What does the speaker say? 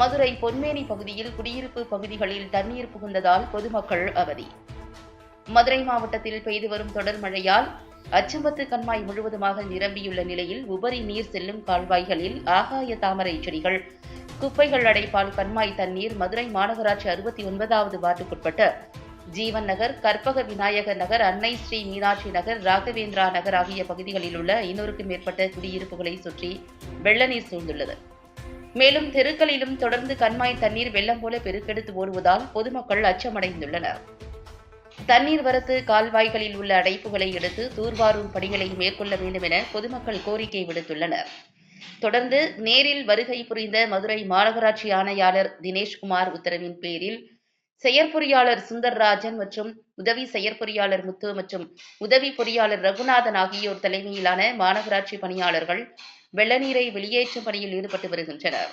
மதுரை பொன்மேனி பகுதியில் குடியிருப்பு பகுதிகளில் தண்ணீர் புகுந்ததால் பொதுமக்கள் அவதி. மதுரை மாவட்டத்தில் பெய்து வரும் தொடர் மழையால் அச்சம்பத்து கண்மாய் முழுவதுமாக நிரம்பியுள்ள நிலையில் உபரி நீர் செல்லும் கால்வாய்களில் ஆகாய தாமரை செடிகள் குப்பைகள் அடைப்பால் கண்மாய் தண்ணீர் மதுரை மாநகராட்சி அறுபத்தி ஒன்பதாவது வார்டுக்குட்பட்ட ஜீவன் நகர் கற்பக விநாயகர் நகர் அன்னை ஸ்ரீ மீனாட்சி நகர் ராகவேந்திரா நகர் ஆகிய பகுதிகளில் உள்ள ஐநூறுக்கும் மேற்பட்ட குடியிருப்புகளை சுற்றி வெள்ள நீர் சூழ்ந்துள்ளது. மேலும் தெருக்களிலும் தொடர்ந்து கண்மாய் தண்ணீர் வெள்ளம் போல பெருக்கெடுத்து ஓடுவதால் பொதுமக்கள் அச்சமடைந்துள்ளனர். தண்ணீர் வரத்து கால்வாய்களில் உள்ள அடைப்புகளை எடுத்து தூர்வாரும் பணிகளை மேற்கொள்ள வேண்டும் என பொதுமக்கள் கோரிக்கை விடுத்துள்ளனர். தொடர்ந்து நேரில் வருகை புரிந்த மதுரை மாநகராட்சி ஆணையாளர் தினேஷ்குமார் உத்தரவின் பேரில் செயற்பொறியாளர் சுந்தர்ராஜன் மற்றும் உதவி செயற்பொறியாளர் முத்து மற்றும் உதவி பொறியாளர் ரகுநாதன் ஆகியோர் தலைமையிலான மாநகராட்சி பணியாளர்கள் வெள்ள நீரை வெளியேற்றும் பணியில் ஈடுபட்டு வருகின்றனர்.